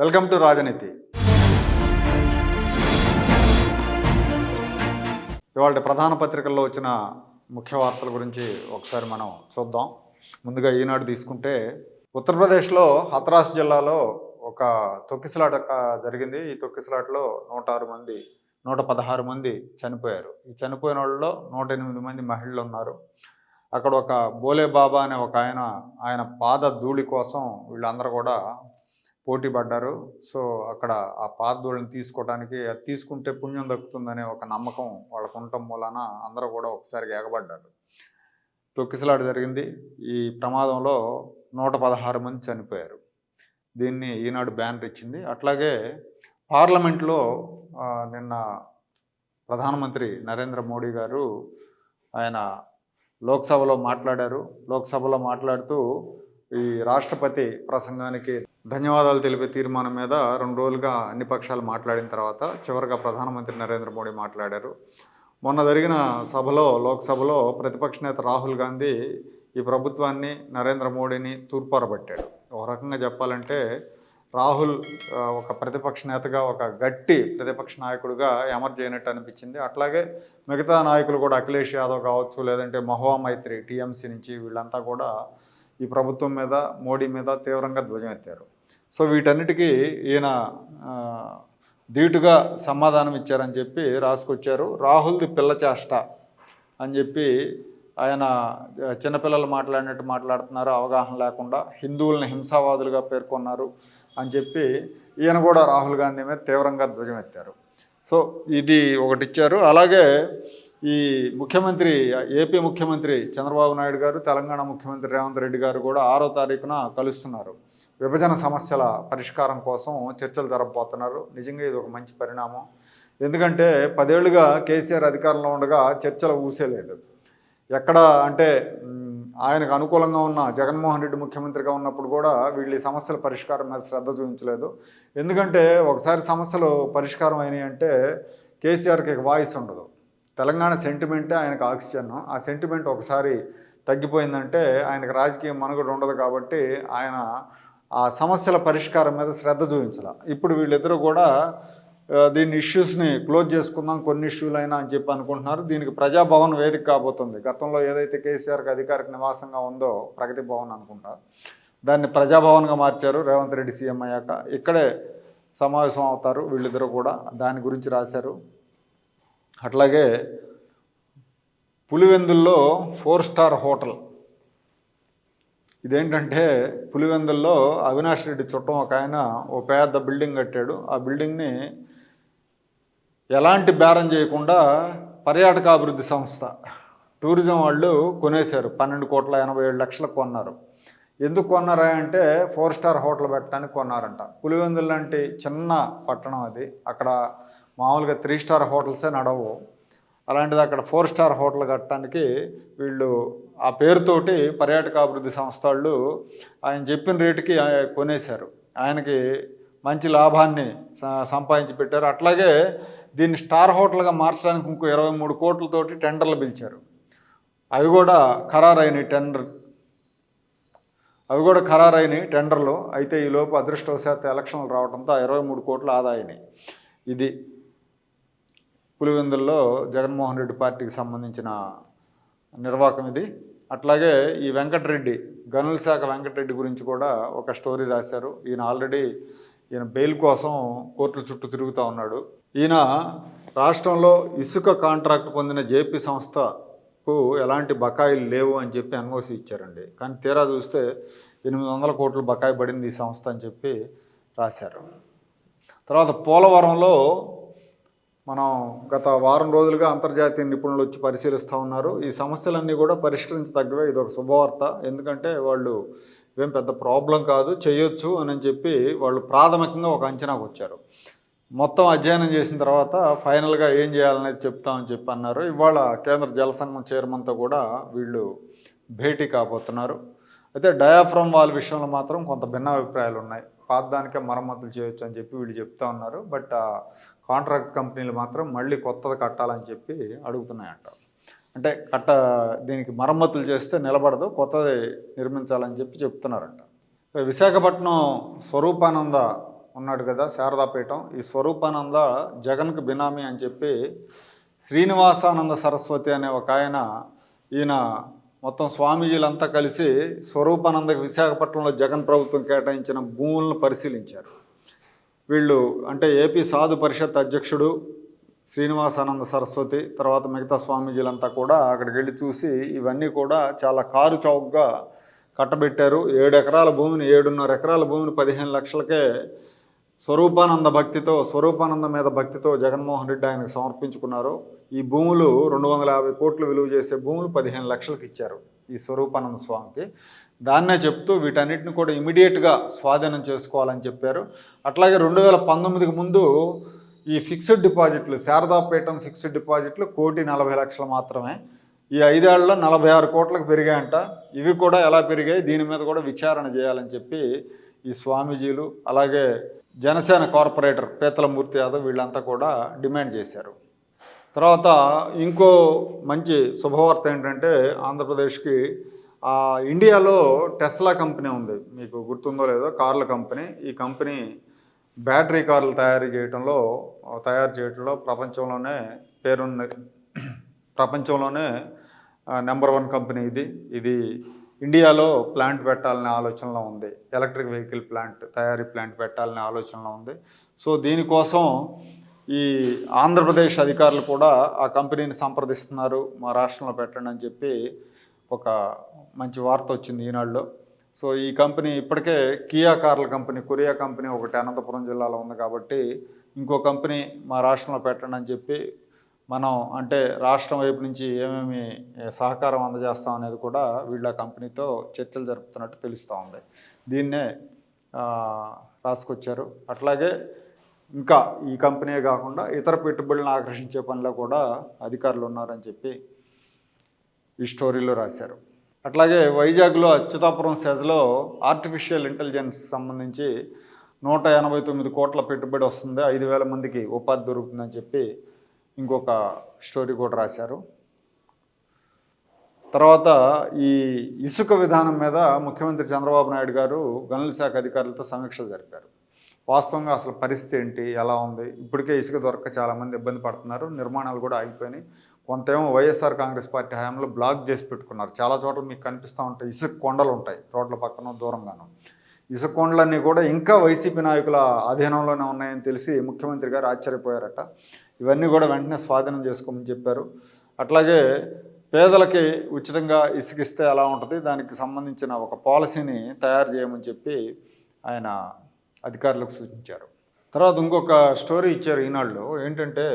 Welcome to రాజనీతి. ఇవాళ ప్రధాన పత్రికల్లో వచ్చిన ముఖ్య వార్తల గురించి ఒకసారి మనం చూద్దాం. ముందుగా ఈనాడు తీసుకుంటే ఉత్తరప్రదేశ్లో హత్రాస్ జిల్లాలో ఒక తొక్కిసలాట జరిగింది. ఈ తొక్కిసలాటలో నూట ఆరు మంది నూట పదహారు మంది చనిపోయారు. ఈ చనిపోయిన వాళ్ళలో నూట ఎనిమిది మంది మహిళలు ఉన్నారు. అక్కడ ఒక బోలే బాబా అనే ఒక ఆయన ఆయన పాద ధూళి కోసం వీళ్ళందరూ కూడా పోటీ పడ్డారు. సో అక్కడ ఆ పాదోళ్ళని తీసుకోవడానికి అది తీసుకుంటే పుణ్యం దక్కుతుందనే ఒక నమ్మకం వాళ్ళకు ఉండటం మూలాన అందరూ కూడా ఒకసారి ఎగబడ్డారు తొక్కిసలాట జరిగింది. ఈ ప్రమాదంలో నూట పదహారు మంది చనిపోయారు. దీన్ని ఈనాడు బ్యానర్ ఇచ్చింది. అట్లాగే పార్లమెంట్లో నిన్న ప్రధానమంత్రి నరేంద్ర మోడీ గారు ఆయన లోక్సభలో మాట్లాడారు. లోక్సభలో మాట్లాడుతూ ఈ రాష్ట్రపతి ప్రసంగానికి ధన్యవాదాలు తెలిపే తీర్మానం మీద రెండు రోజులుగా అన్ని పక్షాలు మాట్లాడిన తర్వాత చివరిగా ప్రధానమంత్రి నరేంద్ర మోడీ మాట్లాడారు. మొన్న జరిగిన సభలో లోక్సభలో ప్రతిపక్ష నేత రాహుల్ గాంధీ ఈ ప్రభుత్వాన్ని నరేంద్ర మోడీని తూర్పారబట్టాడు. ఒక రకంగా చెప్పాలంటే రాహుల్ ఒక ప్రతిపక్ష నేతగా ఒక గట్టి ప్రతిపక్ష నాయకుడిగా ఎమర్జ్ అయినట్టు అనిపించింది. అట్లాగే మిగతా నాయకులు కూడా అఖిలేష్ యాదవ్ కావచ్చు లేదంటే మహువా మైత్రి టీఎంసీ నుంచి వీళ్ళంతా కూడా ఈ ప్రభుత్వం మీద మోడీ మీద తీవ్రంగా ధ్వజం ఎత్తారు సో వీటన్నిటికీ ఈయన ధీటుగా సమాధానం ఇచ్చారని చెప్పి రాసుకొచ్చారు. రాహుల్ది పిల్ల చేష్ట అని చెప్పి ఆయన చిన్నపిల్లలు మాట్లాడినట్టు మాట్లాడుతున్నారు. అవగాహన లేకుండా హిందువులను హింసావాదులుగా పేర్కొన్నారు అని చెప్పి ఈయన కూడా రాహుల్ గాంధీ మీద తీవ్రంగా ధ్వజం ఎత్తారు సో ఇది ఒకటి ఇచ్చారు అలాగే ఈ ముఖ్యమంత్రి ఏపీ ముఖ్యమంత్రి చంద్రబాబు నాయుడు గారు తెలంగాణ ముఖ్యమంత్రి రేవంత్ రెడ్డి గారు కూడా ఆరో తారీఖున కలుస్తున్నారు. విభజన సమస్యల పరిష్కారం కోసం చర్చలు జరపబోతున్నారు. నిజంగా ఇది ఒక మంచి పరిణామం. ఎందుకంటే పదేళ్ళుగా కేసీఆర్ అధికారంలో ఉండగా చర్చలు ఊసేలేదు. ఎక్కడ అంటే ఆయనకు అనుకూలంగా ఉన్న జగన్మోహన్ రెడ్డి ముఖ్యమంత్రిగా ఉన్నప్పుడు కూడా వీళ్ళు సమస్యల పరిష్కారం మీద శ్రద్ధ చూపించలేదు. ఎందుకంటే ఒకసారి సమస్యలు పరిష్కారం అయినాయి అంటే కేసీఆర్కి వాయిస్ ఉండదు. తెలంగాణ సెంటిమెంటే ఆయనకు ఆక్సిజన్. ఆ సెంటిమెంట్ ఒకసారి తగ్గిపోయిందంటే ఆయనకు రాజకీయ మనుగడ ఉండదు కాబట్టి ఆయన ఆ సమస్యల పరిష్కారం మీద శ్రద్ధ చూపించాల. ఇప్పుడు వీళ్ళిద్దరూ కూడా దీని దీన్ని ఇష్యూస్ని క్లోజ్ చేసుకుందాం కొన్ని ఇష్యూలైనా అని చెప్పి అనుకుంటున్నారు. దీనికి ప్రజాభవన్ వేదిక కాబోతుంది. గతంలో ఏదైతే కేసీఆర్కి అధికారిక నివాసంగా ఉందో ప్రగతి భవన్ అనుకుంటా దాన్ని ప్రజాభవన్గా మార్చారు రేవంత్ రెడ్డి సీఎం అయ్యాక. ఇక్కడే సమావేశం అవుతారు వీళ్ళిద్దరూ కూడా. దాని గురించి రాశారు. అట్లాగే పులివెందుల్లో ఫోర్ స్టార్ హోటల్ ఇదేంటంటే పులివెందుల్లో అవినాష్ రెడ్డి చుట్టం ఒక ఆయన ఓ పెద్ద బిల్డింగ్ కట్టాడు. ఆ బిల్డింగ్ని ఎలాంటి బేరం చేయకుండా పర్యాటక అభివృద్ధి సంస్థ టూరిజం వాళ్ళు కొనేశారు. పన్నెండు కోట్ల ఎనభై ఏడు లక్షలకు కొన్నారు. ఎందుకు కొన్నారా అంటే ఫోర్ స్టార్ హోటల్ పెట్టడానికి కొన్నారంట. పులివెందులు లాంటి చిన్న పట్టణం అది. అక్కడ మామూలుగా త్రీ స్టార్ హోటల్సే నడవు. అలాంటిది అక్కడ ఫోర్ స్టార్ హోటల్ కట్టడానికి వీళ్ళు ఆ పేరుతోటి పర్యాటక అభివృద్ధి ఆయన చెప్పిన రేటుకి కొనేశారు. ఆయనకి మంచి లాభాన్ని సంపాదించి పెట్టారు. అట్లాగే దీన్ని స్టార్ హోటల్గా మార్చడానికి ఇంకో ఇరవై మూడు కోట్లతోటి టెండర్లు పిలిచారు. అవి కూడా ఖరారైన టెండర్. అవి కూడా ఖరారైన టెండర్లు. అయితే ఈ లోపు అదృష్టవశాత్తు ఎలక్షన్లు రావడంతో ఇరవై మూడు కోట్ల ఆదాయని. ఇది పులివెందుల్లో జగన్మోహన్ రెడ్డి పార్టీకి సంబంధించిన నిర్వాహకం ఇది. అట్లాగే ఈ వెంకటరెడ్డి గనుల శాఖ వెంకటరెడ్డి గురించి కూడా ఒక స్టోరీ రాశారు. ఈయన ఆల్రెడీ ఈయన బెయిల్ కోసం కోర్టుల చుట్టూ తిరుగుతూ ఉన్నాడు. ఈయన రాష్ట్రంలో ఇసుక కాంట్రాక్ట్ పొందిన జేపీ సంస్థకు ఎలాంటి బకాయిలు లేవు అని చెప్పి ఎన్ఓసి ఇచ్చారండి. కానీ తీరా చూస్తే ఎనిమిది వందల కోట్లు బకాయి పడింది ఈ సంస్థ అని చెప్పి రాశారు. తర్వాత పోలవరంలో మనం గత వారం రోజులుగా అంతర్జాతీయ నిపుణులు వచ్చి పరిశీలిస్తూ ఉన్నారు. ఈ సమస్యలన్నీ కూడా పరిష్కరించదగ్గవే ఇది ఒక శుభవార్త. ఎందుకంటే వాళ్ళు ఇవేం పెద్ద ప్రాబ్లం కాదు చేయొచ్చు అని చెప్పి వాళ్ళు ప్రాథమికంగా ఒక అంచనాకు వచ్చారు. మొత్తం అధ్యయనం చేసిన తర్వాత ఫైనల్గా ఏం చేయాలనేది చెప్తామని చెప్పి అన్నారు ఇవాళ కేంద్ర జల సంఘం చైర్మన్తో కూడా వీళ్ళు భేటీ కాబోతున్నారు. అయితే డయాఫ్రమ్ వాల్ విషయంలో మాత్రం కొంత భిన్న అభిప్రాయాలు ఉన్నాయి. పాతదానికే మరమ్మతులు చేయొచ్చు అని చెప్పి వీళ్ళు చెప్తా ఉన్నారు. బట్ కాంట్రాక్ట్ కంపెనీలు మాత్రం మళ్ళీ కొత్తది కట్టాలని చెప్పి అడుగుతున్నాయంట. అంటే కట్ట దీనికి మరమ్మతులు చేస్తే నిలబడదు కొత్తది నిర్మించాలని చెప్పి చెప్తున్నారంట. విశాఖపట్నం స్వరూపానంద ఉన్నాడు కదా శారదాపీఠం. ఈ స్వరూపానంద జగన్కు బినామీ అని చెప్పి శ్రీనివాసానంద సరస్వతి అనే ఒక ఆయన ఈయన మొత్తం స్వామీజీలంతా కలిసి స్వరూపానందకి విశాఖపట్నంలో జగన్ ప్రభుత్వం కేటాయించిన భూములను పరిశీలించారు. వీళ్ళు అంటే ఏపీ సాధు పరిషత్ అధ్యక్షుడు శ్రీనివాసానంద సరస్వతి తర్వాత మిగతా స్వామీజీలంతా కూడా అక్కడికి వెళ్ళి చూసి ఇవన్నీ కూడా చాలా కారు చౌకగా కట్టబెట్టారు. ఏడు ఎకరాల భూమిని ఏడున్నర ఎకరాల భూమిని పదిహేను లక్షలకే స్వరూపానంద భక్తితో స్వరూపానంద మీద భక్తితో జగన్మోహన్ రెడ్డి ఆయనకు సమర్పించుకున్నారు. ఈ భూములు రెండు వందల యాభై కోట్లు విలువ చేసే భూములు పదిహేను లక్షలకు ఇచ్చారు ఈ స్వరూపానంద స్వామికి. దాన్నే చెప్తూ వీటన్నిటిని కూడా ఇమీడియట్గా స్వాధీనం చేసుకోవాలని చెప్పారు. అట్లాగే రెండు వేల పంతొమ్మిదికి ముందు ఈ ఫిక్స్డ్ డిపాజిట్లు శారదాపీఠం ఫిక్స్డ్ డిపాజిట్లు కోటి నలభై లక్షలు మాత్రమే. ఈ ఐదేళ్ళలో నలభై ఆరు కోట్లకు పెరిగాయంట. ఇవి కూడా ఎలా పెరిగాయి? దీని మీద కూడా విచారణ చేయాలని చెప్పి ఈ స్వామీజీలు అలాగే జనసేన కార్పొరేటర్ పీతలమూర్తి యాదవ్ వీళ్ళంతా కూడా డిమాండ్ చేశారు. తర్వాత ఇంకో మంచి శుభవార్త ఏంటంటే ఆంధ్రప్రదేశ్కి ఇండియాలో టెస్లా కంపెనీ ఉంది. మీకు గుర్తుందో లేదో కార్ల కంపెనీ. ఈ కంపెనీ బ్యాటరీ కార్లు తయారు చేయడంలో తయారు చేయడంలో ప్రపంచంలోనే పేరున్నది ప్రపంచంలోనే నెంబర్ వన్ కంపెనీ ఇది. ఇది ఇండియాలో ప్లాంట్ పెట్టాలనే ఆలోచనలో ఉంది. ఎలక్ట్రిక్ వెహికల్ ప్లాంట్ తయారీ ప్లాంట్ పెట్టాలనే ఆలోచనలో ఉంది. సో దీనికోసం ఈ ఆంధ్రప్రదేశ్ అధికారులు కూడా ఆ కంపెనీని సంప్రదిస్తున్నారు. మా రాష్ట్రంలో పెట్టండి అని చెప్పి ఒక మంచి వార్త వచ్చింది ఈనాడులో. సో ఈ కంపెనీ ఇప్పటికే కియా కార్ల కంపెనీ కొరియా కంపెనీ ఒకటి అనంతపురం జిల్లాలో ఉంది కాబట్టి ఇంకో కంపెనీ మా రాష్ట్రంలో పెట్టండి అని చెప్పి మనం అంటే రాష్ట్రం వైపు నుంచి ఏమేమి సహకారం అందజేస్తాం అనేది కూడా వీళ్ళ కంపెనీతో చర్చలు జరుపుతున్నట్టు తెలుస్తూ ఉంది. దీన్నే రాసుకొచ్చారు. అట్లాగే ఇంకా ఈ కంపెనీ కాకుండా ఇతర పెట్టుబడులను ఆకర్షించే పనిలో కూడా అధికారులు ఉన్నారని చెప్పి ఈ స్టోరీలో రాశారు. అట్లాగే వైజాగ్లో అచ్యుతాపురం సెజ్లో ఆర్టిఫిషియల్ ఇంటెలిజెన్స్ సంబంధించి నూట ఎనభై తొమ్మిది కోట్ల పెట్టుబడి వస్తుంది. ఐదు వేల మందికి ఉపాధి దొరుకుతుందని చెప్పి ఇంకొక స్టోరీ కూడా రాశారు. తర్వాత ఈ ఇసుక విధానం మీద ముఖ్యమంత్రి చంద్రబాబు నాయుడు గారు గనుల శాఖ అధికారులతో సమీక్షలు జరిపారు. వాస్తవంగా అసలు పరిస్థితి ఏంటి? ఎలా ఉంది? ఇప్పటికే ఇసుక దొరక్క చాలామంది ఇబ్బంది పడుతున్నారు. నిర్మాణాలు కూడా ఆగిపోయినాయి. కొంతేమో వైఎస్ఆర్ కాంగ్రెస్ పార్టీ హయాంలో బ్లాక్ చేసి పెట్టుకున్నారు. చాలా చోట్ల మీకు కనిపిస్తూ ఉంటాయి. ఇసుక కొండలు ఉంటాయి రోడ్ల పక్కన దూరంగాను. ఇసుక కూడా ఇంకా వైసీపీ నాయకుల అధీనంలోనే ఉన్నాయని తెలిసి ముఖ్యమంత్రి గారు ఆశ్చర్యపోయారట. ఇవన్నీ కూడా వెంటనే స్వాధీనం చేసుకోమని చెప్పారు. అట్లాగే పేదలకి ఉచితంగా ఇసుకిస్తే ఎలా ఉంటుంది? దానికి సంబంధించిన ఒక పాలసీని తయారు చేయమని చెప్పి ఆయన అధికారులకు సూచించారు. తర్వాత ఇంకొక స్టోరీ ఇచ్చారు ఈనాళ్ళు ఏంటంటే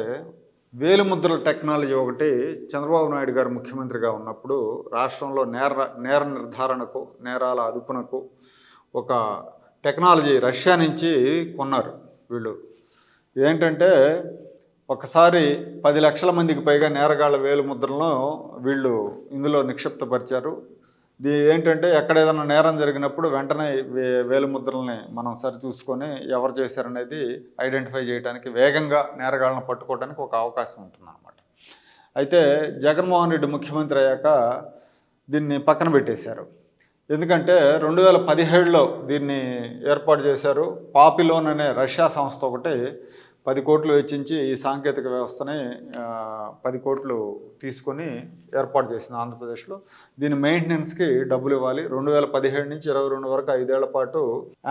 వేలుముద్రల టెక్నాలజీ ఒకటి చంద్రబాబు నాయుడు గారు ముఖ్యమంత్రిగా ఉన్నప్పుడు రాష్ట్రంలో నేర నేర నిర్ధారణకు నేరాల అదుపునకు ఒక టెక్నాలజీ రష్యా నుంచి కొన్నారు వీళ్ళు. ఏంటంటే ఒకసారి పది లక్షల మందికి పైగా నేరగాళ్ళ వేలు ముద్రలను వీళ్ళు ఇందులో నిక్షిప్తపరిచారు. ఇది ఏంటంటే ఎక్కడ ఏదైనా నేరం జరిగినప్పుడు వెంటనే వే వేలు ముద్రల్ని మనం సరిచూసుకొని ఎవరు చేశారనేది ఐడెంటిఫై చేయడానికి వేగంగా నేరగాళ్ళను పట్టుకోవడానికి ఒక అవకాశం ఉంటుందన్నమాట. అయితే జగన్మోహన్ రెడ్డి ముఖ్యమంత్రి అయ్యాక దీన్ని పక్కన పెట్టేశారు. ఎందుకంటే రెండు వేల పదిహేడులో దీన్ని ఏర్పాటు చేశారు. పాపిలోన్ అనే రష్యా సంస్థ ఒకటి పది కోట్లు వెచ్చించి ఈ సాంకేతిక వ్యవస్థని పది కోట్లు తీసుకొని ఏర్పాటు చేసింది ఆంధ్రప్రదేశ్లో. దీని మెయింటెనెన్స్కి డబ్బులు ఇవ్వాలి. రెండు వేల పదిహేడు నుంచి ఇరవై రెండు వరకు ఐదేళ్ళ పాటు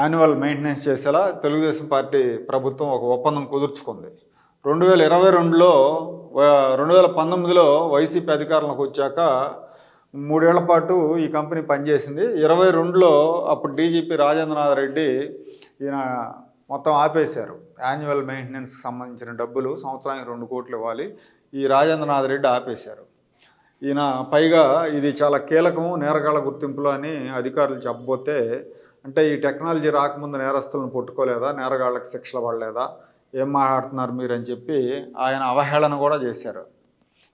యాన్యువల్ మెయింటెనెన్స్ చేసేలా తెలుగుదేశం పార్టీ ప్రభుత్వం ఒక ఒప్పందం కుదుర్చుకుంది. రెండు వేల ఇరవై రెండులో రెండు వేల పంతొమ్మిదిలో వైసీపీ అధికారంలోకి వచ్చాక మూడేళ్ళ పాటు ఈ కంపెనీ పనిచేసింది. ఇరవై రెండులో అప్పుడు డీజీపీ రాజేంద్రనాథ్ రెడ్డి ఈయన మొత్తం ఆపేశారు. యాన్యువల్ మెయింటెనెన్స్కి సంబంధించిన డబ్బులు సంవత్సరానికి రెండు కోట్లు ఇవ్వాలి. ఈ రాజేంద్రనాథ్ రెడ్డి ఆపేశారు. ఈయన పైగా ఇది చాలా కీలకం నేరగాళ్ళ గుర్తింపులో అని అధికారులు చెప్పబోతే అంటే ఈ టెక్నాలజీ రాకముందు నేరస్తులను పట్టుకోలేదా నేరగాళ్ళకి శిక్షలు పడలేదా ఏం మాట్లాడుతున్నారు మీరు అని చెప్పి ఆయన అవహేళన కూడా చేశారు.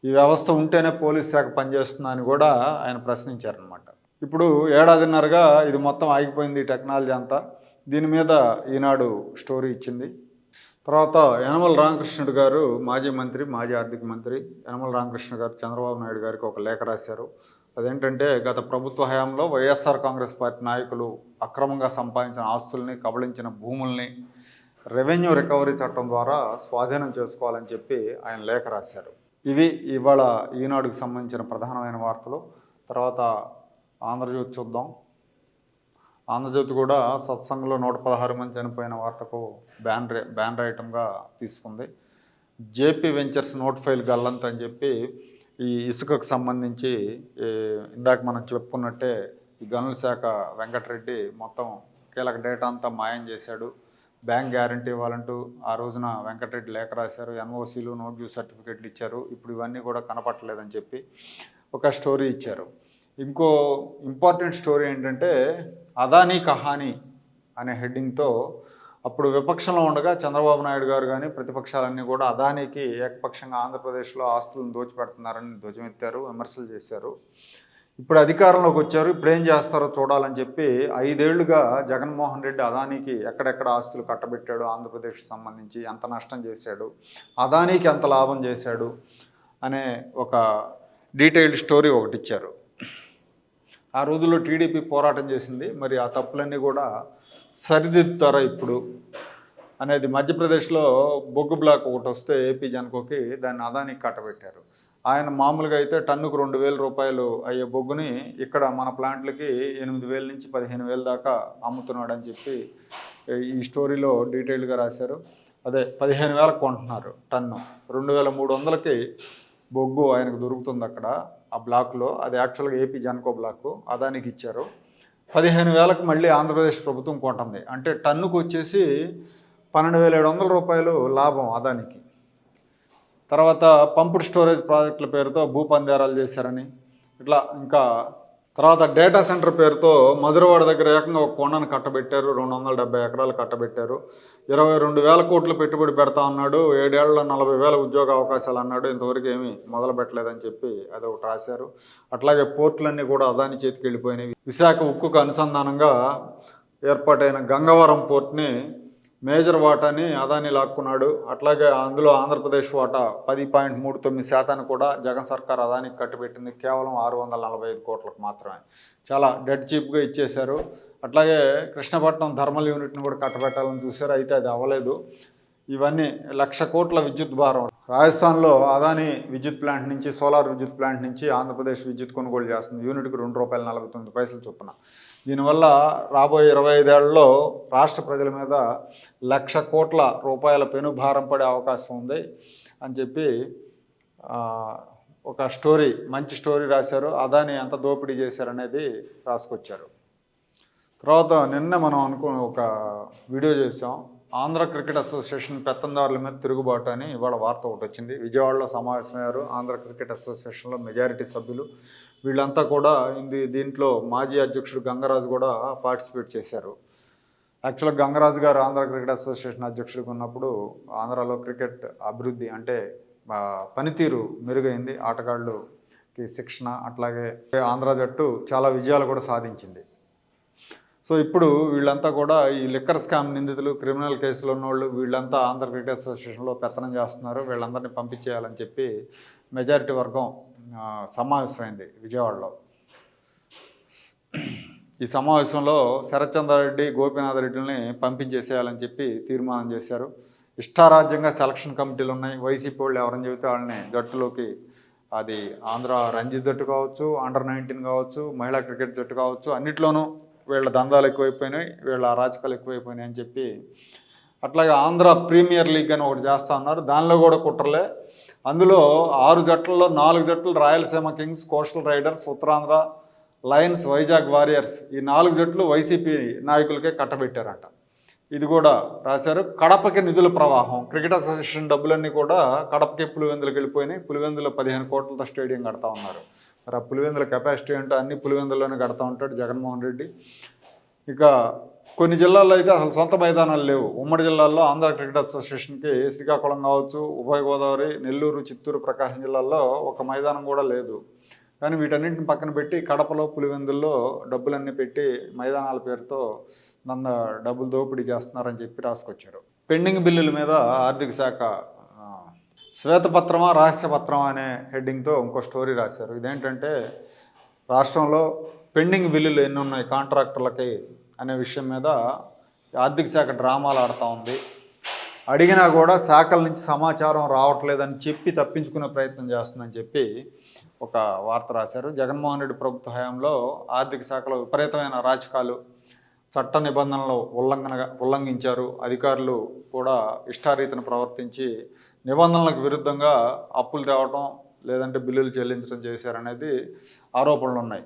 ఈ వ్యవస్థ ఉంటేనే పోలీస్ శాఖ పనిచేస్తుందా అని కూడా ఆయన ప్రశ్నించారనమాట ఇప్పుడు ఏడాదిన్నరగా ఇది మొత్తం ఆగిపోయింది ఈ టెక్నాలజీ అంతా. దీని మీద ఈనాడు స్టోరీ ఇచ్చింది. తర్వాత యనమల రామకృష్ణుడు గారు మాజీ మంత్రి మాజీ ఆర్థిక మంత్రి యనమల రామకృష్ణ గారు చంద్రబాబు నాయుడు గారికి ఒక లేఖ రాశారు. అదేంటంటే గత ప్రభుత్వ హయాంలో వైఎస్ఆర్ కాంగ్రెస్ పార్టీ నాయకులు అక్రమంగా సంపాదించిన ఆస్తుల్ని కబళించిన భూముల్ని రెవెన్యూ రికవరీ చట్టం ద్వారా స్వాధీనం చేసుకోవాలని చెప్పి ఆయన లేఖ రాశారు. ఇవి ఇవాళ ఈనాడుకు సంబంధించిన ప్రధానమైన వార్తలు. తర్వాత ఆంధ్రజ్యోతి చూద్దాం. ఆంధ్రజ్యోతి కూడా సత్సంగంలో నూట పదహారు మంది చనిపోయిన వార్తకు బ్యాన్ రే బ్యాన్ రైటంగా తీసుకుంది. జేపీ వెంచర్స్ నోట్ ఫైల్ గల్లంత్ అని చెప్పి ఈ ఇసుకకు సంబంధించి ఇందాక మనం చెప్పుకున్నట్టే ఈ గనుల శాఖ వెంకటరెడ్డి మొత్తం కీలక డేటా అంతా మాయం చేశాడు. బ్యాంక్ గ్యారంటీ ఇవ్వాలంటూ ఆ రోజున వెంకటరెడ్డి లేఖ రాశారు ఎన్ఓసీలు నోట్ డ్యూ సర్టిఫికేట్లు ఇచ్చారు. ఇప్పుడు ఇవన్నీ కూడా కనపట్టలేదని చెప్పి ఒక స్టోరీ ఇచ్చారు. ఇంకో ఇంపార్టెంట్ స్టోరీ ఏంటంటే అదానీ కహానీ అనే హెడ్డింగ్తో అప్పుడు విపక్షంలో ఉండగా చంద్రబాబు నాయుడు గారు కానీ ప్రతిపక్షాలన్నీ కూడా అదానీకి ఏకపక్షంగా ఆంధ్రప్రదేశ్లో ఆస్తులను దోచిపెడుతున్నారని ధ్వజమెత్తారు విమర్శలు చేశారు. ఇప్పుడు అధికారంలోకి వచ్చారు ఇప్పుడు ఏం చేస్తారో చూడాలని చెప్పి ఐదేళ్ళుగా జగన్మోహన్ రెడ్డి అదానీకి ఎక్కడెక్కడ ఆస్తులు కట్టబెట్టాడు ఆంధ్రప్రదేశ్కి సంబంధించి ఎంత నష్టం చేశాడు అదానీకి ఎంత లాభం చేశాడు అనే ఒక డీటెయిల్డ్ స్టోరీ ఒకటి ఇచ్చారు. ఆ రోజుల్లో టీడీపీ పోరాటం చేసింది మరి ఆ తప్పులన్నీ కూడా సరిదిద్దుతారా ఇప్పుడు అనేది మధ్యప్రదేశ్లో బొగ్గు బ్లాక్ ఒకటి వస్తే ఏపీ జనకోకి దాన్ని అదానికి కట్టబెట్టారు. ఆయన మామూలుగా అయితే టన్నుకు రెండు వేల రూపాయలు అయ్యే బొగ్గుని ఇక్కడ మన ప్లాంట్లకి ఎనిమిది వేల నుంచి పదిహేను వేల దాకా అమ్ముతున్నాడని చెప్పి ఈ స్టోరీలో డీటెయిల్గా రాశారు. అదే పదిహేను వేలకు కొంటున్నారు టన్ను. రెండు వేల మూడు వందలకి బొగ్గు ఆయనకు దొరుకుతుంది అక్కడ ఆ బ్లాక్లో. అది యాక్చువల్గా ఏపీ జన్కో బ్లాక్ అదానికి ఇచ్చారు. పదిహేను వేలకు మళ్ళీ ఆంధ్రప్రదేశ్ ప్రభుత్వం కొంటుంది. అంటే టన్నుకు వచ్చేసి పన్నెండు వేల ఏడు వందల రూపాయలు లాభం అదానికి. తర్వాత పంపుడ్ స్టోరేజ్ ప్రాజెక్టుల పేరుతో భూపందేరాలు చేశారని ఇట్లా ఇంకా తర్వాత డేటా సెంటర్ పేరుతో మధురవాడ దగ్గర ఏకంగా ఒక కొండను కట్టబెట్టారు రెండు వందల డెబ్బై ఎకరాలు కట్టబెట్టారు. ఇరవై రెండు వేల కోట్లు పెట్టుబడి పెడతా ఉన్నాడు ఏడేళ్ళ నలభై వేల ఉద్యోగ అవకాశాలు అన్నాడు ఇంతవరకు ఏమీ మొదలు పెట్టలేదని చెప్పి అది ఒకటి రాశారు. అట్లాగే పోర్టులన్నీ కూడా అదాని చేతికి వెళ్ళిపోయినాయి విశాఖ ఉక్కుకు అనుసంధానంగా ఏర్పాటైన గంగవరం పోర్ట్ని మేజర్ వాటాని అదాని లాక్కున్నాడు. అట్లాగే అందులో ఆంధ్రప్రదేశ్ వాటా పది పాయింట్ మూడు తొమ్మిది శాతాన్ని కూడా జగన్ సర్కార్ అదానికి కట్టుబెట్టింది కేవలం ఆరు వందల నలభై ఐదు కోట్లకు మాత్రమే. చాలా డెడ్ చీప్గా ఇచ్చేశారు. అట్లాగే కృష్ణపట్నం థర్మల్ యూనిట్ని కూడా కట్టబెట్టాలని చూశారు. అయితే అది అవ్వలేదు. ఇవన్నీ లక్ష కోట్ల విద్యుత్ భారం. రాజస్థాన్లో అదాని విద్యుత్ ప్లాంట్ నుంచి సోలార్ విద్యుత్ ప్లాంట్ నుంచి ఆంధ్రప్రదేశ్ విద్యుత్ కొనుగోలు చేస్తుంది. యూనిట్కి రెండు రూపాయల నలభై తొమ్మిది పైసలు చొప్పున. దీనివల్ల రాబోయే ఇరవై ఐదేళ్ళలో రాష్ట్ర ప్రజల మీద లక్ష కోట్ల రూపాయల పెను భారం పడే అవకాశం ఉంది అని చెప్పి ఒక స్టోరీ మంచి స్టోరీ రాశారు. అదాని ఎంత దోపిడీ చేశారనేది రాసుకొచ్చారు. తర్వాత నిన్న మనం అనుకో ఒక వీడియో చేసాం ఆంధ్ర క్రికెట్ అసోసియేషన్ పెత్తందారుల మీద తిరుగుబాటు అని ఇవాళ వార్త ఒకటి వచ్చింది. విజయవాడలో సమావేశమయ్యారు ఆంధ్ర క్రికెట్ అసోసియేషన్లో మెజారిటీ సభ్యులు వీళ్ళంతా కూడా ఇది దీంట్లో మాజీ అధ్యక్షుడు గంగరాజు కూడా పార్టిసిపేట్ చేశారు. యాక్చువల్గా గంగరాజు గారు ఆంధ్ర క్రికెట్ అసోసియేషన్ అధ్యక్షుడిగా ఉన్నప్పుడు ఆంధ్రాలో క్రికెట్ అభివృద్ధి అంటే పనితీరు మెరుగైంది. ఆటగాళ్ళుకి శిక్షణ అట్లాగే ఆంధ్ర జట్టు చాలా విజయాలు కూడా సాధించింది. సో ఇప్పుడు వీళ్ళంతా కూడా ఈ లిక్కర్ స్కామ్ నిందితులు క్రిమినల్ కేసులో ఉన్నోళ్ళు వీళ్ళంతా ఆంధ్ర క్రికెట్ అసోసియేషన్లో పెత్తనం చేస్తున్నారు. వీళ్ళందరినీ పంపించేయాలని చెప్పి మెజారిటీ వర్గం సమావేశమైంది విజయవాడలో. ఈ సమావేశంలో శరత్చంద్రారెడ్డి గోపీనాథ్ రెడ్డిని పంపించేసేయాలని చెప్పి తీర్మానం చేశారు. ఇష్టారాజ్యంగా సెలక్షన్ కమిటీలు ఉన్నాయి. వైసీపీ వాళ్ళు ఎవరని చెబితే వాళ్ళని జట్టులోకి అది ఆంధ్ర రంజీ జట్టు కావచ్చు అండర్ నైన్టీన్ కావచ్చు మహిళా క్రికెట్ జట్టు కావచ్చు అన్నిట్లోనూ వీళ్ళ దందాలు ఎక్కువైపోయినాయి వీళ్ళ అరాచకాలు ఎక్కువైపోయినాయి అని చెప్పి అట్లాగే ఆంధ్ర ప్రీమియర్ లీగ్ అని ఒకటి చేస్తా ఉన్నారు దానిలో కూడా కుట్రలే. అందులో ఆరు జట్లలో నాలుగు జట్లు Rayalaseema Kings Coastal Riders Uttarandhra Lions Vizag Warriors ఈ నాలుగు జట్లు వైసీపీ నాయకులకే కట్టబెట్టారట. ఇది కూడా రాశారు. కడపకి నిధుల ప్రవాహం క్రికెట్ అసోసియేషన్ డబ్బులన్నీ కూడా కడపకి పులివెందులకు వెళ్ళిపోయినాయి. పులివెందులో పదిహేను కోట్లతో స్టేడియం కడతా ఉన్నారు. మరి ఆ పులివెందుల కెపాసిటీ అంటే అన్ని పులివెందుల్లోనే కడతా ఉంటాడు జగన్మోహన్ రెడ్డి. ఇక కొన్ని జిల్లాల్లో అయితే అసలు సొంత మైదానాలు లేవు. ఉమ్మడి జిల్లాల్లో ఆంధ్ర క్రికెట్ అసోసియేషన్కి శ్రీకాకుళం కావచ్చు ఉభయ గోదావరి నెల్లూరు చిత్తూరు ప్రకాశం జిల్లాల్లో ఒక మైదానం కూడా లేదు. కానీ వీటన్నింటిని పక్కన పెట్టి కడపలో పులివెందుల్లో డబ్బులన్నీ పెట్టి మైదానాల పేరుతో నంద డబ్బులు దోపిడీ చేస్తున్నారని చెప్పి రాసుకొచ్చారు. పెండింగ్ బిల్లుల మీద ఆర్థిక శాఖ శ్వేతపత్రమా రహస్యపత్రమా అనే హెడ్డింగ్తో ఇంకో స్టోరీ రాశారు. ఇదేంటంటే రాష్ట్రంలో పెండింగ్ బిల్లులు ఎన్ని ఉన్నాయి కాంట్రాక్టర్లకి అనే విషయం మీద ఆర్థిక శాఖ డ్రామాలు ఆడుతూ ఉంది. అడిగినా కూడా శాఖల నుంచి సమాచారం రావట్లేదని చెప్పి తప్పించుకునే ప్రయత్నం చేస్తుందని చెప్పి ఒక వార్త రాశారు. జగన్మోహన్ రెడ్డి ప్రభుత్వ హయాంలో ఆర్థిక శాఖలో విపరీతమైన రాజకాలు చట్ట నిబంధనలు ఉల్లంఘన ఉల్లంఘించారు. అధికారులు కూడా ఇష్టారీతిని ప్రవర్తించి నిబంధనలకు విరుద్ధంగా అప్పులు తేవటం లేదంటే బిల్లులు చెల్లించడం చేశారనేది ఆరోపణలు ఉన్నాయి.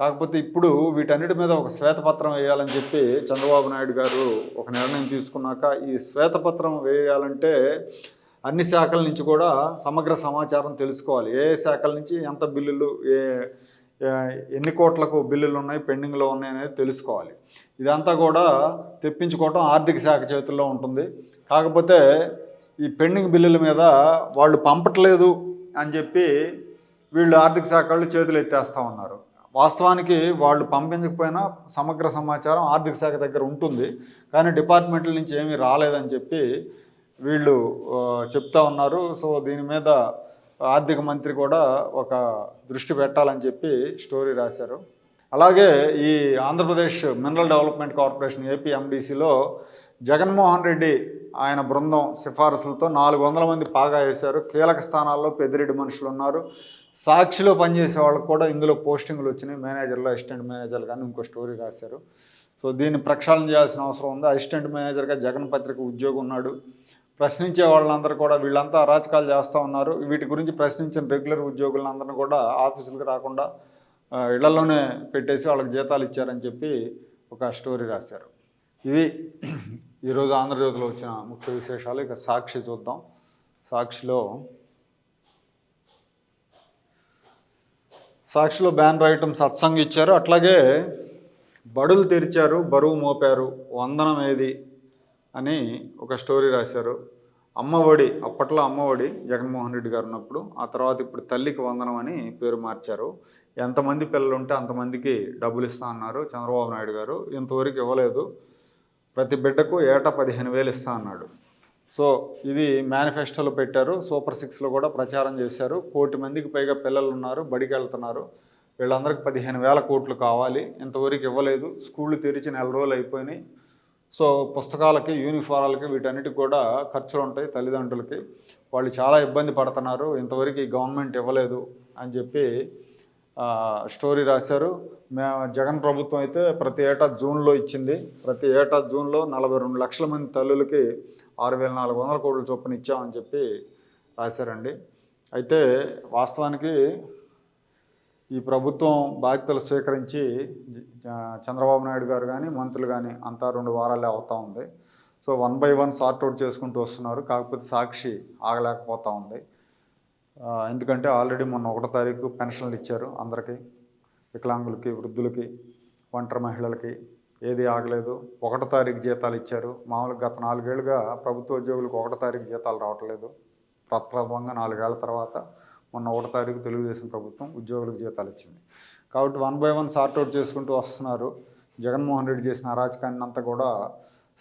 కాకపోతే ఇప్పుడు వీటన్నిటి మీద ఒక శ్వేతపత్రం వేయాలని చెప్పి చంద్రబాబు నాయుడు గారు ఒక నిర్ణయం తీసుకున్నాక ఈ శ్వేతపత్రం వేయాలంటే అన్ని శాఖల నుంచి కూడా సమగ్ర సమాచారం తెలుసుకోవాలి. ఏ శాఖల నుంచి ఎంత బిల్లులు ఏ ఏ- ఎన్ని కోట్లకు బిల్లులు ఉన్నాయి పెండింగ్లో ఉన్నాయి అనేది తెలుసుకోవాలి. ఇదంతా కూడా తెప్పించుకోవటం ఆర్థిక శాఖ చేతుల్లో ఉంటుంది. కాకపోతే ఈ పెండింగ్ బిల్లుల మీద వాళ్ళు పంపట్లేదు అని చెప్పి వీళ్ళు ఆర్థిక శాఖ వాళ్ళు చేతులు ఎత్తేస్తూ ఉన్నారు. వాస్తవానికి వాళ్ళు పంపించకపోయినా సమగ్ర సమాచారం ఆర్థిక శాఖ దగ్గర ఉంటుంది. కానీ డిపార్ట్మెంట్ల నుంచి ఏమీ రాలేదని చెప్పి వీళ్ళు చెప్తా ఉన్నారు. సో దీని మీద ఆర్థిక మంత్రి కూడా ఒక దృష్టి పెట్టాలని చెప్పి స్టోరీ రాశారు. అలాగే ఈ ఆంధ్రప్రదేశ్ మినరల్ డెవలప్మెంట్ కార్పొరేషన్ ఏపీఎండిసిలో జగన్మోహన్ రెడ్డి ఆయన బృందం సిఫారసులతో నాలుగు వందల మంది పాగా వేశారు. కీలక స్థానాల్లో పెద్దిరెడ్డి మనుషులు ఉన్నారు. సాక్షిలో పనిచేసే వాళ్ళకు కూడా ఇందులో పోస్టింగ్లు వచ్చినాయి. మేనేజర్లు అసిస్టెంట్ మేనేజర్లు కానీ ఇంకో స్టోరీ రాశారు. సో దీన్ని ప్రక్షాళన చేయాల్సిన అవసరం ఉంది. అసిస్టెంట్ మేనేజర్గా జగన్ పత్రిక ఉద్యోగం ఉన్నాడు. ప్రశ్నించే వాళ్ళందరూ కూడా వీళ్ళంతా అరాచకాలు చేస్తూ ఉన్నారు. వీటి గురించి ప్రశ్నించిన రెగ్యులర్ ఉద్యోగులందరినీ కూడా ఆఫీసులకు రాకుండా ఇళ్ళలోనే పెట్టేసి వాళ్ళకి జీతాలు ఇచ్చారని చెప్పి ఒక స్టోరీ రాశారు. ఇవి ఈరోజు ఆంధ్రజ్యోతిలో వచ్చిన ముఖ్య విశేషాలు ఇక సాక్షి చూద్దాం. సాక్షిలో సాక్షిలో బ్యాన్ రాయటం సత్సంగ్ ఇచ్చారు. అట్లాగే బడులు తెరిచారు బరువు మోపారు వందనం ఏది అని ఒక స్టోరీ రాశారు. అమ్మఒడి అప్పట్లో అమ్మఒడి జగన్మోహన్ రెడ్డి గారు ఉన్నప్పుడు ఆ తర్వాత ఇప్పుడు తల్లికి వందనం అని పేరు మార్చారు. ఎంతమంది పిల్లలు ఉంటే అంతమందికి డబ్బులు ఇస్తా అన్నారు చంద్రబాబు నాయుడు గారు. ఇంతవరకు ఇవ్వలేదు. ప్రతి బిడ్డకు ఏటా పదిహేను వేలు ఇస్తా అన్నాడు. సో ఇది మేనిఫెస్టోలో పెట్టారు. సూపర్ సిక్స్లో కూడా ప్రచారం చేశారు. కోటి మందికి పైగా పిల్లలు ఉన్నారు బడికి వెళ్తున్నారు వీళ్ళందరికీ పదిహేను వేల కోట్లు కావాలి. ఇంతవరకు ఇవ్వలేదు. స్కూళ్ళు తెరిచి నెల రోజులు అయిపోయినాయి. సో పుస్తకాలకి యూనిఫారాలకి వీటన్నిటికి కూడా ఖర్చులు ఉంటాయి తల్లిదండ్రులకి. వాళ్ళు చాలా ఇబ్బంది పడుతున్నారు. ఇంతవరకు ఈ గవర్నమెంట్ ఇవ్వలేదు అని చెప్పి స్టోరీ రాశారు. మే జగన్ ప్రభుత్వం అయితే ప్రతి ఏటా జూన్లో ఇచ్చింది. ప్రతి ఏటా జూన్లో నలభై రెండు లక్షల మంది తల్లులకి ఆరు వేల నాలుగు వందల కోట్ల చొప్పున ఇచ్చామని చెప్పి రాశారండి. అయితే వాస్తవానికి ఈ ప్రభుత్వం బాధ్యతలు స్వీకరించి చంద్రబాబు నాయుడు గారు కానీ మంత్రులు కానీ అంతా రెండు వారాలే అవుతూ ఉంది. So one by one sort out చేసుకుంటూ వస్తున్నారు. కాకపోతే సాక్షి ఆగలేకపోతూ ఉంది. ఎందుకంటే ఆల్రెడీ మొన్న ఒకటో తారీఖు పెన్షన్లు ఇచ్చారు అందరికీ వికలాంగులకి వృద్ధులకి ఒంటరి మహిళలకి ఏది ఆగలేదు. ఒకటో తారీఖు జీతాలు ఇచ్చారు. మామూలుగా గత నాలుగేళ్ళుగా ప్రభుత్వ ఉద్యోగులకు ఒకటో తారీఖు జీతాలు రావట్లేదు. ప్రప్రథమంగా నాలుగేళ్ళ తర్వాత మొన్న ఒకటో తారీఖు తెలుగుదేశం ప్రభుత్వం ఉద్యోగులకు జీతాలు ఇచ్చింది. కాబట్టి వన్ బై వన్ సార్ట్అవుట్ చేసుకుంటూ వస్తున్నారు. జగన్మోహన్ రెడ్డి చేసిన అరాచకాన్ని అంతా కూడా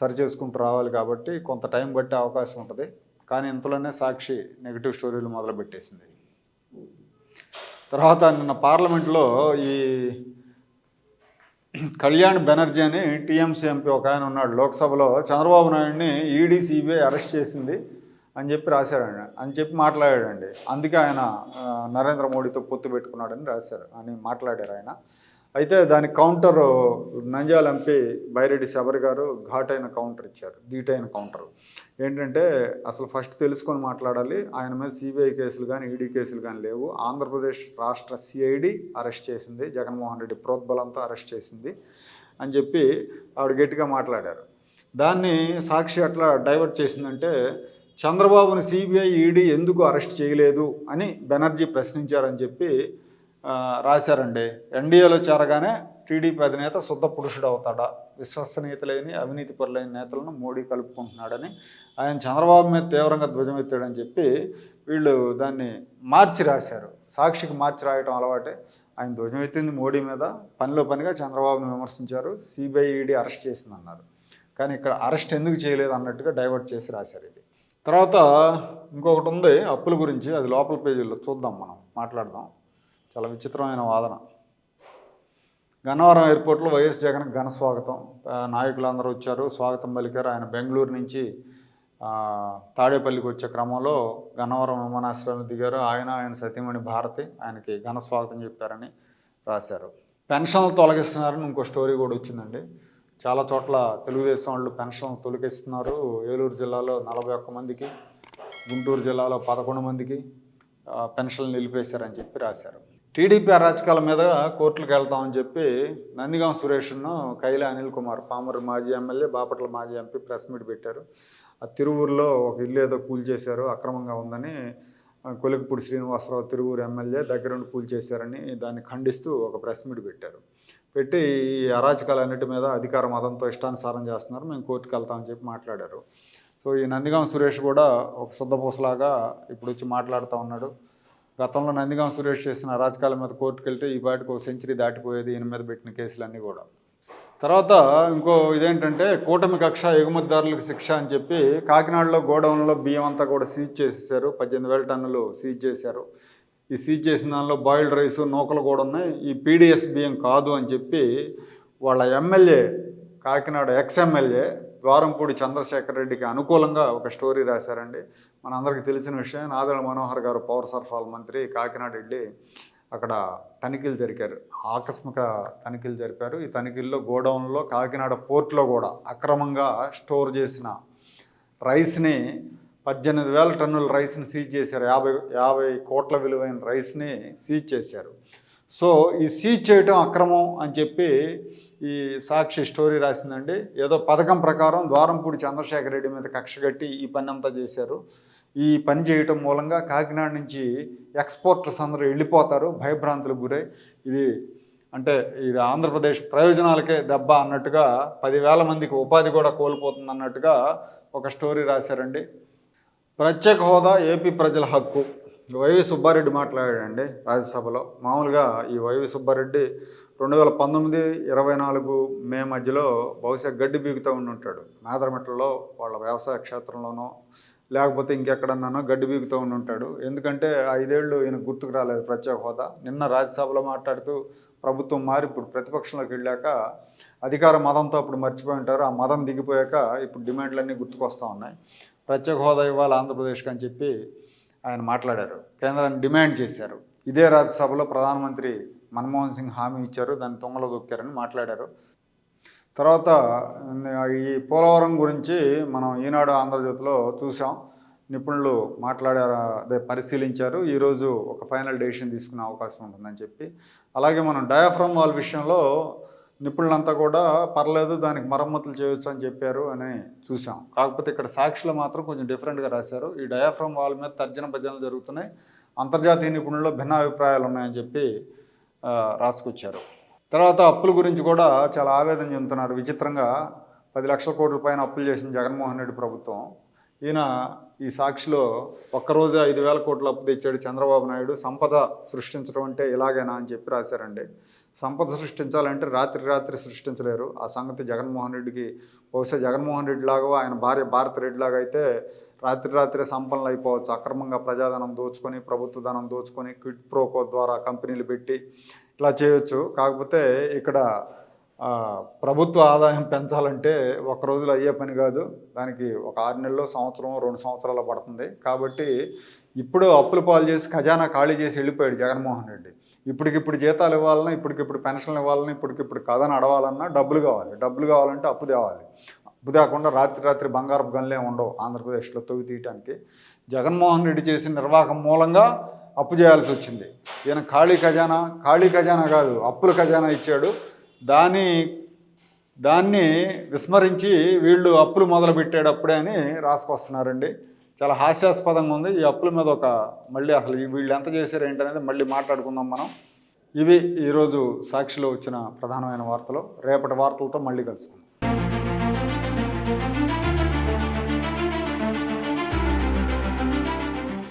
సరి చేసుకుంటూ రావాలి కాబట్టి కొంత టైం బట్టే అవకాశం ఉంటుంది. కానీ ఇంతలోనే సాక్షి నెగిటివ్ స్టోరీలు మొదలుపెట్టేసింది. తర్వాత నిన్న పార్లమెంట్లో ఈ కళ్యాణ్ బెనర్జీ అని టీఎంసీ ఎంపీ ఒక ఆయన ఉన్నాడు. లోక్సభలో చంద్రబాబు నాయుడిని ఈడీ సిబిఐ అరెస్ట్ చేసింది అని చెప్పి రాశాడండి. అని చెప్పి మాట్లాడాడండి. అందుకే ఆయన నరేంద్ర మోడీతో పొత్తు పెట్టుకున్నాడని రాశారు. అని మాట్లాడారు ఆయన. అయితే దాని కౌంటర్ నంజాల ఎంపీ బైరెడ్డి శబరి గారు ఘాటైన కౌంటర్ ఇచ్చారు ధీటైన కౌంటర్ ఏంటంటే అసలు ఫస్ట్ తెలుసుకొని మాట్లాడాలి ఆయన మీద సిబిఐ కేసులు కానీ ఈడీ కేసులు కానీ లేవు. ఆంధ్రప్రదేశ్ రాష్ట్ర సిఐడి అరెస్ట్ చేసింది జగన్మోహన్ రెడ్డి ప్రోద్బలంతో అరెస్ట్ చేసింది అని చెప్పి ఆవిడ గట్టిగా మాట్లాడారు. దాన్ని సాక్షి అట్లా డైవర్ట్ చేసిందంటే చంద్రబాబుని సిబిఐ ఈడీ ఎందుకు అరెస్ట్ చేయలేదు అని బెనర్జీ ప్రశ్నించారని చెప్పి రాశారండి. ఎన్డీఏలో చేరగానే టీడీపీ అధినేత శుద్ధ పురుషుడు అవుతాడా? విశ్వసనీయత లేని అవినీతి పరులైన నేతలను మోడీ కలుపుకుంటున్నాడని ఆయన చంద్రబాబు మీద తీవ్రంగా ధ్వజమెత్తాడని చెప్పి వీళ్ళు దాన్ని మార్చి రాశారు. సాక్షికి మార్చి రాయటం అలవాటే. ఆయన ధ్వజమెత్తింది మోడీ మీద. పనిలో పనిగా చంద్రబాబును విమర్శించారు. సిబిఐ ఈడీ అరెస్ట్ చేసిందన్నారు. కానీ ఇక్కడ అరెస్ట్ ఎందుకు చేయలేదు అన్నట్టుగా డైవర్ట్ చేసి రాశారు ఇది. తర్వాత ఇంకొకటి ఉంది అప్పుల గురించి. అది లోపల పేజీల్లో చూద్దాం మనం. మాట్లాడదాం. చాలా విచిత్రమైన వాదన. గన్నవరం ఎయిర్పోర్ట్లో వైఎస్ జగన్ ఘన స్వాగతం. నాయకులందరూ వచ్చారు. స్వాగతం పలికారు. ఆయన బెంగళూరు నుంచి తాడేపల్లికి వచ్చే క్రమంలో గన్నవరం విమానాశ్రయంలో దిగారు. ఆయన ఆయన సతీమణి భారతి ఆయనకి ఘన స్వాగతం చెప్పారని రాశారు. పెన్షన్లు తొలగిస్తున్నారని ఇంకో స్టోరీ కూడా వచ్చిందండి. చాలా చోట్ల తెలుగుదేశం వాళ్ళు పెన్షన్ తొలగిస్తున్నారు. ఏలూరు జిల్లాలో నలభై ఒక్క మందికి గుంటూరు జిల్లాలో పదకొండు మందికి పెన్షన్లు నిలిపేశారని చెప్పి రాశారు. టీడీపీ అరాచకాల మీద కోర్టులకు వెళ్తామని చెప్పి నందిగాం సురేష్ను కైలా అనిల్ కుమార్ పామర్ మాజీ ఎమ్మెల్యే బాపట్ల మాజీ ఎంపీ ప్రెస్ మీట్ పెట్టారు. ఆ తిరువూరులో ఒక ఇల్లు ఏదో కూల్చేశారు అక్రమంగా ఉందని ఆ, కొలికపూడి శ్రీనివాసరావు తిరువూరు ఎమ్మెల్యే దగ్గరుండి కూల్చేశారని దాన్ని ఖండిస్తూ ఒక ప్రెస్ మీట్ పెట్టారు. పెట్టి ఈ అరాచకాలన్నిటి మీద అధికార మతంతో ఇష్టానుసారం చేస్తున్నారు మేము కోర్టుకు వెళ్తామని చెప్పి మాట్లాడారు. సో ఈ నందిగాం సురేష్ కూడా ఒక శుద్ధపూసలాగా ఇప్పుడు వచ్చి మాట్లాడుతూ ఉన్నాడు. గతంలో నందిగాం సురేష్ చేసిన అరాచకాల మీద కోర్టుకు వెళ్తే ఈ బాటికి ఒక సెంచరీ దాటిపోయేది ఈయన మీద పెట్టిన కేసులన్నీ కూడా. తర్వాత ఇంకో ఇదేంటంటే కూటమి కక్ష ఎగుమతిదారులకు శిక్ష అని చెప్పి కాకినాడలో గోడౌన్లో బియ్యం అంతా కూడా సీజ్ చేసేసారు పద్దెనిమిది వేల టన్నులు సీజ్ చేశారు. ఈ సీజ్ చేసిన దానిలో బాయిల్డ్ రైస్ నూకలు కూడా ఉన్నాయి. ఈ పీడిఎస్ బియ్యం కాదు అని చెప్పి వాళ్ళ MLA Kakinada ex MLA Dwarampudi Chandrasekhar రెడ్డికి అనుకూలంగా ఒక స్టోరీ రాశారండి. మనందరికీ తెలిసిన విషయం నాదెళ్ళ మనోహర్ గారు పౌర సరఫరాల మంత్రి కాకినాడ వెళ్ళి అక్కడ తనిఖీలు జరిపారు. ఆకస్మిక తనిఖీలు జరిపారు. ఈ తనిఖీల్లో గోడౌన్లో కాకినాడ పోర్ట్లో కూడా అక్రమంగా స్టోర్ చేసిన రైస్ని పద్దెనిమిది వేల టన్నుల రైస్ని సీజ్ చేశారు. యాభై యాభై కోట్ల విలువైన రైస్ని సీజ్ చేశారు. సో ఈ సీజ్ చేయటం అక్రమం అని చెప్పి ఈ సాక్షి స్టోరీ రాసిందండి. ఏదో పథకం ప్రకారం ద్వారంపూడి చంద్రశేఖర్ రెడ్డి మీద కక్ష కట్టి ఈ పని అంతా చేశారు. ఈ పని చేయటం మూలంగా కాకినాడ నుంచి ఎక్స్పోర్టర్స్ అందరూ వెళ్ళిపోతారు భయభ్రాంతులకు గురై. ఇది అంటే ఇది ఆంధ్రప్రదేశ్ ప్రయోజనాలకే దెబ్బ అన్నట్టుగా పదివేల మందికి ఉపాధి కూడా కోల్పోతుంది అన్నట్టుగా ఒక స్టోరీ రాశారండి. ప్రత్యేక హోదా ఏపీ ప్రజల హక్కు. వైవి సుబ్బారెడ్డి మాట్లాడాడండి రాజ్యసభలో. మామూలుగా ఈ వైవి సుబ్బారెడ్డి రెండు వేల పంతొమ్మిది ఇరవై నాలుగు మే మధ్యలో బహుశా గడ్డి బీగుతూ ఉండి ఉంటాడు. మేదరమెట్లలో వాళ్ళ వ్యవసాయ క్షేత్రంలోనో లేకపోతే ఇంకెక్కడన్నానో గడ్డి బీగుతూ ఉండి ఉంటాడు. ఎందుకంటే ఐదేళ్ళు ఈయన గుర్తుకు రాలేదు ప్రత్యేక హోదా. నిన్న రాజ్యసభలో మాట్లాడుతూ ప్రభుత్వం మారి ఇప్పుడు ప్రతిపక్షంలోకి వెళ్ళాక అధికార మదంతో అప్పుడు మర్చిపోయి ఉంటారు. ఆ మదం దిగిపోయాక ఇప్పుడు డిమాండ్లన్నీ గుర్తుకొస్తూ ఉన్నాయి. ప్రత్యేక హోదా ఇవ్వాలి ఆంధ్రప్రదేశ్కి అని చెప్పి ఆయన మాట్లాడారు. కేంద్రాన్ని డిమాండ్ చేశారు. ఇదే రాజ్యసభలో ప్రధానమంత్రి మన్మోహన్ సింగ్ హామీ ఇచ్చారు దాన్ని తొంగలో దొక్కారని మాట్లాడారు. తర్వాత ఈ పోలవరం గురించి మనం ఈనాడు ఆంధ్రజ్యోతిలో చూసాం. నిపుణులు మాట్లాడారు అదే పరిశీలించారు. ఈరోజు ఒక ఫైనల్ డెసిషన్ తీసుకునే అవకాశం ఉంటుందని చెప్పి. అలాగే మనం డయాఫ్రమ్ వాల్ విషయంలో నిపుణులంతా కూడా పర్లేదు దానికి మరమ్మతులు చేయొచ్చు అని చెప్పారు అని చూసాం. కాకపోతే ఇక్కడ సాక్షులు మాత్రం కొంచెం డిఫరెంట్గా రాశారు. ఈ డయాఫ్రమ్ వాల్ మీద తర్జన భజనలు జరుగుతున్నాయి. అంతర్జాతీయ నిపుణుల్లో భిన్న అభిప్రాయాలు ఉన్నాయని చెప్పి రాసుకొచ్చారు. తర్వాత అప్పుల గురించి కూడా చాలా ఆవేదన చెందుతున్నారు. విచిత్రంగా పది లక్షల కోట్ల పైన అప్పులు చేసిన జగన్మోహన్ రెడ్డి ప్రభుత్వం. ఈయన ఈ సాక్షిలో ఒక్కరోజు ఐదు వేల కోట్ల అప్పు తెచ్చాడు చంద్రబాబు నాయుడు. సంపద సృష్టించడం అంటే ఇలాగేనా అని చెప్పి రాశారండి. సంపద సృష్టించాలంటే రాత్రి రాత్రి సృష్టించలేరు. ఆ సంగతి జగన్మోహన్ రెడ్డికి బహుశా జగన్మోహన్ రెడ్డి లాగా ఆయన భార్య భారత రెడ్డి లాగా అయితే రాత్రి రాత్రే సంపన్నులు అయిపోవచ్చు. అక్రమంగా ప్రజాధనం దోచుకొని ప్రభుత్వ ధనం దోచుకొని క్విట్ ప్రోకో ద్వారా కంపెనీలు పెట్టి ఇలా చేయొచ్చు. కాకపోతే ఇక్కడ ప్రభుత్వ ఆదాయం పెంచాలంటే ఒక రోజులో అయ్యే పని కాదు. దానికి ఒక ఆరు నెలలో సంవత్సరం రెండు సంవత్సరాలు పడుతుంది. కాబట్టి ఇప్పుడు అప్పులు పాలు చేసి ఖజానా ఖాళీ చేసి వెళ్ళిపోయాడు జగన్మోహన్ రెడ్డి. ఇప్పటికిప్పుడు జీతాలు ఇవ్వాలన్నా ఇప్పటికిప్పుడు పెన్షన్లు ఇవ్వాలన్నా ఇప్పటికిప్పుడు కథను అడవాలన్నా డబ్బులు కావాలి. డబ్బులు కావాలంటే అప్పు తేవాలి. అప్పు రాత్రి రాత్రి బంగారపు గనులే ఉండవు ఆంధ్రప్రదేశ్లో తొవి తీయటానికి. జగన్మోహన్ రెడ్డి చేసిన నిర్వాహకం మూలంగా అప్పు చేయాల్సి వచ్చింది. ఈయన ఖాళీ ఖజానా ఖాళీ ఖజానా కాదు అప్పుల ఖజానా ఇచ్చాడు. దాని దాన్ని విస్మరించి వీళ్ళు అప్పులు మొదలుపెట్టాడు అప్పుడే అని రాసుకొస్తున్నారండి. చాలా హాస్యాస్పదంగా ఉంది. ఈ అప్పుల మీద ఒక మళ్ళీ అసలు వీళ్ళు ఎంత చేశారు ఏంటనేది మళ్ళీ మాట్లాడుకుందాం మనం. ఇవి ఈరోజు సాక్షిలో వచ్చిన ప్రధానమైన వార్తలు. రేపటి వార్తలతో మళ్ళీ కలుసుకుందాం.